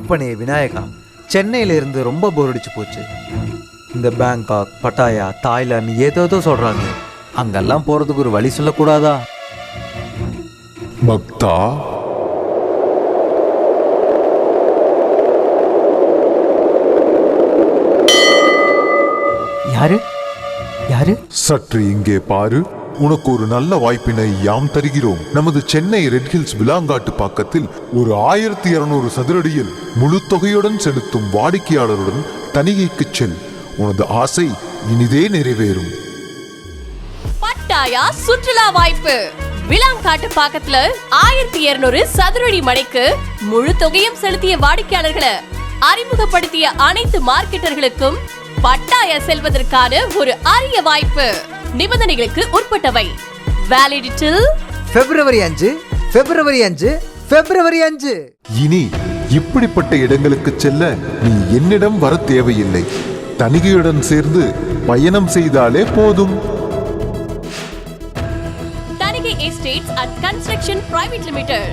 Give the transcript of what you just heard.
பண்ணி விநாயகா சென்னையில இருந்து ரொம்ப போர் அடிச்சு போச்சு. இந்த பேங்காக் பட்டாயா தாய்லாந்து ஏதோதோ சொல்றாங்க. அங்கெல்லாம் போறதுக்கு ஒரு வழி சொல்லக்கூடாதா? பக்தா? யாரு? யாரு? சற்று இங்கே பாரு. உனக்கு ஒரு நல்ல வாய்ப்பினை யாம் தருகிறோம். நமது சென்னை ரெட் ஹில்ஸ் விலாங்காட்டு பாக்கத்தில் ஒரு ஆயிரத்தி இருநூறு சதுரடியில் முழு தொகையுடன் செலுத்தும் வாடிக்கையாளருடன் தணிகைக்கு செல். உனது ஆசை இனிதே நிறைவேறும். பட்டாயா சுற்றுலா வாய்ப்பு. விளாங்காட்டு பாக்கத்துல ஆயிரத்தி இருநூறு சதுரடி மணிக்கு முழு தொகையும் செலுத்திய வாடிக்கையாளர்களை அறிமுகப்படுத்திய அனைத்து மார்க்கெட்டர்களுக்கும் பட்டாயா செல்வதற்கான ஒரு அரிய வாய்ப்பு. நிபந்தனைகளுக்கு உட்பட்டவை. வேலிடிட்டில் பிப்ரவரி அஞ்சு பிப்ரவரி அஞ்சு பிப்ரவரி அஞ்சு. இனி இப்படிப்பட்ட இடங்களுக்கு செல்ல நீ என்னிடம் வர தேவையில்லை. தணிகையுடன் சேர்ந்து பயணம் செய்தாலே போதும். Thanigai estates and construction private limited.